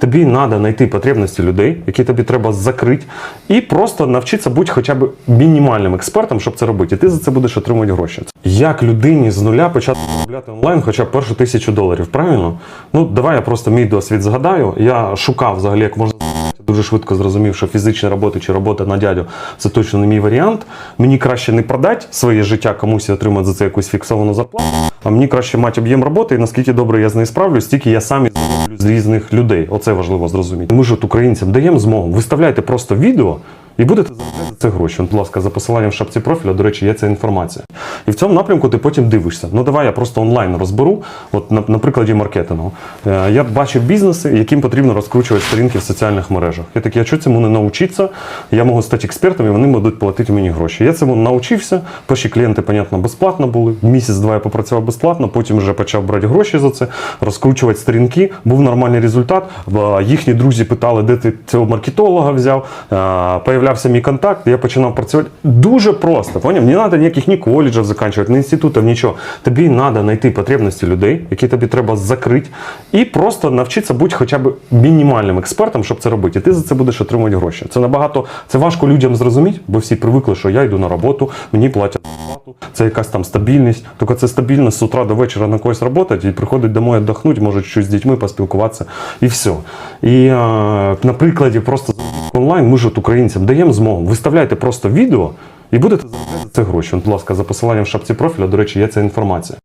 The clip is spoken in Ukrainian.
Тобі треба знайти потребності людей, які тобі треба закрити, і просто навчитися бути хоча б мінімальним експертом, щоб це робити. І ти за це будеш отримувати гроші. Як людині з нуля почати заробляти онлайн хоча б першу тисячу доларів, правильно? Ну давай я просто мій досвід згадаю. Я шукав взагалі, як можна дуже швидко зрозумів, що фізична робота чи робота на дядю це точно не мій варіант. Мені краще не продати своє життя комусь і отримати за це якусь фіксовану зарплату. А мені краще мати об'єм роботи, і наскільки добре я з нею справлюсь, стільки я сам з різних людей. Оце важливо зрозуміти. Ми ж от українцям даємо змогу. Виставляйте просто відео. І будете заробляти за це гроші. Будь ласка, за посиланням в шапці профіля, до речі, є ця інформація. І в цьому напрямку ти потім дивишся. Ну давай я просто онлайн розберу. От на, на прикладі маркетингу. Е, я бачив бізнеси, яким потрібно розкручувати сторінки в соціальних мережах. Я такий, а що цьому не навчитися? Я можу стати експертом, і вони будуть платити мені гроші. Я цьому навчився. Перші клієнти, понятно, безплатно були. Місяць-два я попрацював безплатно, потім вже почав брати гроші за це, розкручувати сторінки. Був нормальний результат. Е, Їхні друзі питали, де ти цього маркетолога взяв. Е, Появлявся мій контакт, я починав працювати дуже просто. Поняв? Не треба ніяких ні коледжів закінчувати, ні інститутів, нічого. Тобі треба знайти потребності людей, які тобі треба закрити, і просто навчитися бути хоча б мінімальним експертом, щоб це робити. І ти за це будеш отримувати гроші. Це набагато це важко людям зрозуміти, бо всі привикли, що я йду на роботу, мені платять зарплату, це якась там стабільність. Тільки це стабільність з утра до вечора на когось працювати і приходить домой віддохнути, може щось з дітьми поспілкуватися, і все. І е, на прикладі просто онлайн ми ж от українцям даємо змогу. Виставляйте просто відео і будете за це гроші. Будь ласка, за посиланням в шапці профіля, до речі, є ця інформація.